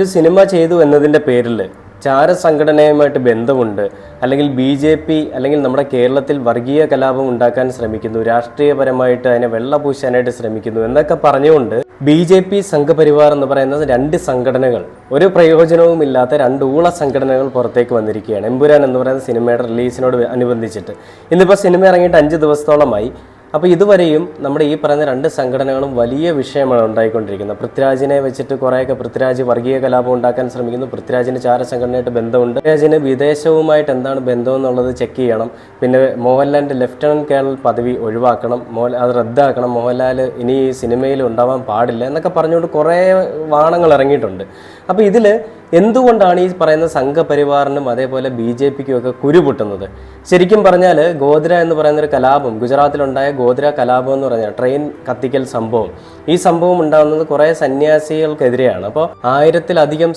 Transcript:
ഒരു സിനിമ ചെയ്തു എന്നതിന്റെ പേരിൽ ചാരസംഘടനയുമായിട്ട് ബന്ധമുണ്ട്. അല്ലെങ്കിൽ ബി ജെ പി അല്ലെങ്കിൽ നമ്മുടെ കേരളത്തിൽ വർഗീയ കലാപം ഉണ്ടാക്കാൻ ശ്രമിക്കുന്നു. രാഷ്ട്രീയപരമായിട്ട് അതിനെ വെള്ളപൂശാനായിട്ട് ശ്രമിക്കുന്നു എന്നൊക്കെ പറഞ്ഞുകൊണ്ട് ബി ജെ പി സംഘപരിവാർ എന്ന് പറയുന്ന രണ്ട് സംഘടനകൾ ഒരു പ്രയോജനവും ഇല്ലാത്ത രണ്ട് ഊള സംഘടനകൾ പുറത്തേക്ക് വന്നിരിക്കുകയാണ്. എമ്പുരാൻ എന്ന് പറയുന്ന സിനിമയുടെ റിലീസിനോട് അനുബന്ധിച്ചിട്ട്. ഇന്നിപ്പോൾ സിനിമ ഇറങ്ങിയിട്ട് അഞ്ച് ദിവസത്തോളമായി. അപ്പോൾ ഇതുവരെയും നമ്മുടെ ഈ പറയുന്ന രണ്ട് സംഘടനകളും വലിയ വിഷയമാണ് ഉണ്ടായിക്കൊണ്ടിരിക്കുന്നത്. പൃഥ്വിരാജിനെ വെച്ചിട്ട് കുറേയൊക്കെ പൃഥ്വിരാജ് വർഗീയ കലാപം ഉണ്ടാക്കാൻ ശ്രമിക്കുന്നു. പൃഥ്വിരാജിന് ചാര സംഘടനയായിട്ട് ബന്ധമുണ്ട്. പൃഥ്വിരാജിന് വിദേശവുമായിട്ട് എന്താണ് ബന്ധം എന്നുള്ളത് ചെക്ക് ചെയ്യണം. പിന്നെ മോഹൻലാലിന്റെ ലെഫ്റ്റനന്റ് കേണൽ പദവി ഒഴിവാക്കണം. മോഹൻ അത് റദ്ദാക്കണം. മോഹൻലാൽ ഇനി ഈ സിനിമയിൽ ഉണ്ടാവാൻ പാടില്ല എന്നൊക്കെ പറഞ്ഞുകൊണ്ട് കുറേ വാണങ്ങൾ ഇറങ്ങിയിട്ടുണ്ട്. അപ്പോൾ ഇതിൽ എന്തുകൊണ്ടാണ് ഈ പറയുന്ന സംഘപരിവാറിനും അതേപോലെ ബി ജെ പിക്കും ഒക്കെ കുരുപൊട്ടുന്നത്? ശരിക്കും പറഞ്ഞാൽ ഗോദ്ര എന്ന് പറയുന്ന ഒരു കലാപം ഗുജറാത്തിലുണ്ടായ ഗോദ്ര കലാപം എന്ന് പറഞ്ഞാൽ ട്രെയിൻ കത്തിക്കൽ സംഭവം ഈ സംഭവം ഉണ്ടാകുന്നത് കുറേ സന്യാസികൾക്കെതിരെയാണ്. അപ്പോൾ ആയിരത്തിലധികം